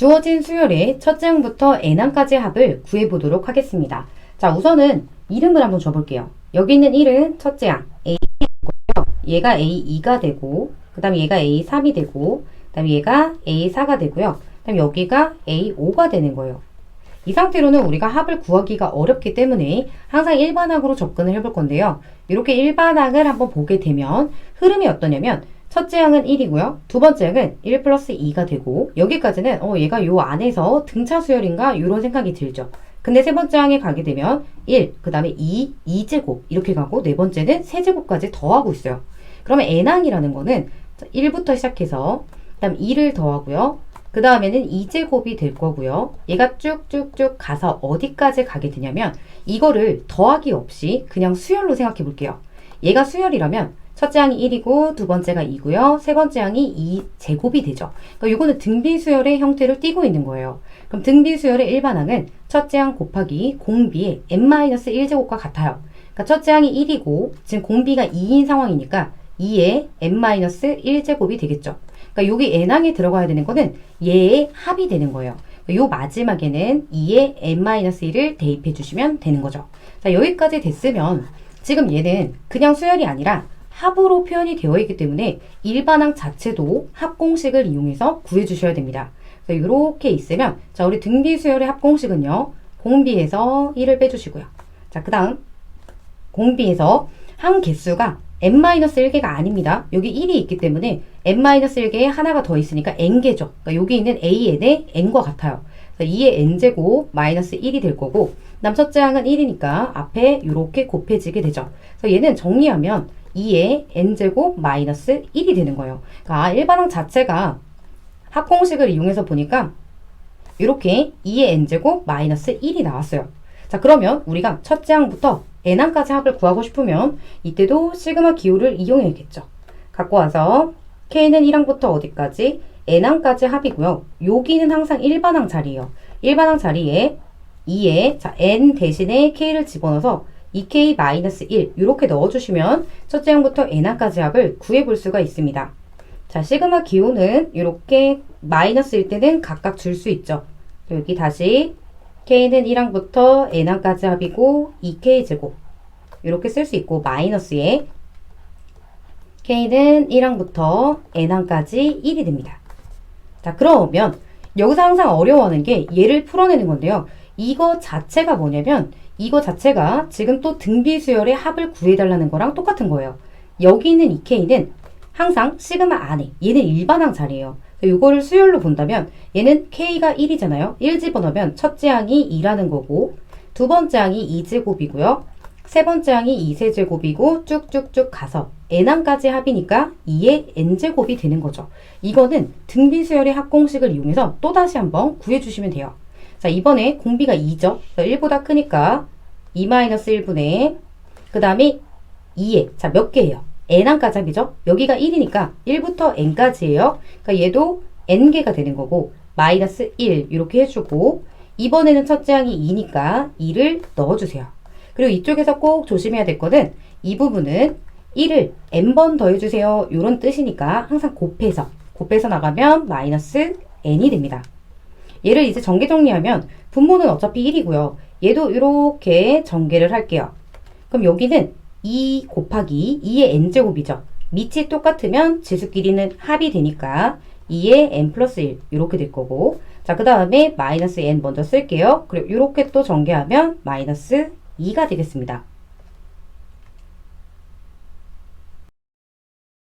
주어진 수열의 첫째 항부터 n항까지 합을 구해보도록 하겠습니다. 자, 우선은 이름을 한번 줘볼게요. 여기 있는 1은 첫째 항 A2고요. 얘가 A2가 되고, 그 다음에 얘가 A3이 되고, 그 다음에 얘가 A4가 되고요. 그 다음에 여기가 A5가 되는 거예요. 이 상태로는 우리가 합을 구하기가 어렵기 때문에 항상 일반항으로 접근을 해볼 건데요. 이렇게 일반항을 한번 보게 되면 흐름이 어떠냐면 첫째 항은 1이고요. 두 번째 항은 1 플러스 2가 되고 여기까지는 어 얘가 요 안에서 등차 수열인가 이런 생각이 들죠. 근데 세 번째 항에 가게 되면 1, 그 다음에 2, 2제곱 이렇게 가고 네 번째는 세제곱까지 더하고 있어요. 그러면 n항이라는 거는 1부터 시작해서 그 다음 2를 더하고요. 그 다음에는 2제곱이 될 거고요. 얘가 쭉쭉쭉 가서 어디까지 가게 되냐면 이거를 더하기 없이 그냥 수열로 생각해 볼게요. 얘가 수열이라면 첫째 항이 1이고 두 번째가 2고요. 세 번째 항이 2 제곱이 되죠. 그러니까 이거는 등비수열의 형태를 띠고 있는 거예요. 그럼 등비수열의 일반항은 첫째 항 곱하기 공비의 n-1제곱과 같아요. 그러니까 첫째 항이 1이고 지금 공비가 2인 상황이니까 2의 n-1제곱이 되겠죠. 그러니까 여기 n항에 들어가야 되는 거는 얘의 합이 되는 거예요. 요 마지막에는 2의 n-1을 대입해 주시면 되는 거죠. 자, 여기까지 됐으면 지금 얘는 그냥 수열이 아니라 합으로 표현이 되어 있기 때문에 일반항 자체도 합공식을 이용해서 구해 주셔야 됩니다. 이렇게 있으면 자, 우리 등비 수열의 합공식은요. 공비에서 1을 빼 주시고요. 자, 그 다음 공비에서 항 개수가 n-1개가 아닙니다. 여기 1이 있기 때문에 n-1개에 하나가 더 있으니까 n개죠. 그러니까 여기 있는 an의 n과 같아요. 그래서 2의 n제곱 마이너스 1이 될 거고 남 첫째 항은 1이니까 앞에 이렇게 곱해지게 되죠. 그래서 얘는 정리하면 2의 n제곱 마이너스 1이 되는 거예요. 그러니까 일반항 자체가 합공식을 이용해서 보니까 이렇게 2의 n제곱 마이너스 1이 나왔어요. 자 그러면 우리가 첫째 항부터 n항까지 합을 구하고 싶으면 이때도 시그마 기호를 이용해야겠죠. 갖고 와서 k는 1항부터 어디까지 n항까지 합이고요. 여기는 항상 일반항 자리예요. 일반항 자리에 2에 자 n 대신에 k를 집어넣어서 2k-1 이렇게 넣어주시면 첫째 항부터 n항까지 합을 구해볼 수가 있습니다. 자 시그마 기호는 이렇게 마이너스일 때는 각각 줄 수 있죠. 여기 다시 k는 1항부터 n항까지 합이고 2k제곱 이렇게 쓸 수 있고 마이너스에 k는 1항부터 n항까지 1이 됩니다. 자 그러면 여기서 항상 어려워하는 게 얘를 풀어내는 건데요. 이거 자체가 뭐냐면 이거 자체가 지금 또 등비 수열의 합을 구해달라는 거랑 똑같은 거예요. 여기 있는 2k는 항상 시그마 안에 얘는 일반항 자리예요. 이거를 수열로 본다면 얘는 k가 1이잖아요. 1 집어넣으면 첫째 항이 2라는 거고 두 번째 항이 2제곱이고요. 세 번째 항이 2세제곱이고 쭉쭉쭉 가서 n항까지 합이니까 2의 n제곱이 되는 거죠. 이거는 등비수열의 합공식을 이용해서 또다시 한번 구해주시면 돼요. 자 이번에 공비가 2죠. 1보다 크니까 2-1분의 그 다음에 2에 자 몇 개예요? n항까지 합이죠. 여기가 1이니까 1부터 n까지예요. 그러니까 얘도 n개가 되는 거고 마이너스 1 이렇게 해주고 이번에는 첫째 항이 2니까 2를 넣어주세요. 그리고 이쪽에서 꼭 조심해야 될 거는 이 부분은 1을 n번 더해주세요. 이런 뜻이니까 항상 곱해서 곱해서 나가면 마이너스 n이 됩니다. 얘를 이제 전개 정리하면 분모는 어차피 1이고요. 얘도 이렇게 전개를 할게요. 그럼 여기는 2 곱하기 2의 n제곱이죠. 밑이 똑같으면 지수끼리는 합이 되니까 2의 n 플러스 1 이렇게 될 거고 자 그 다음에 마이너스 n 먼저 쓸게요. 그리고 이렇게 또 전개하면 마이너스 2가 되겠습니다.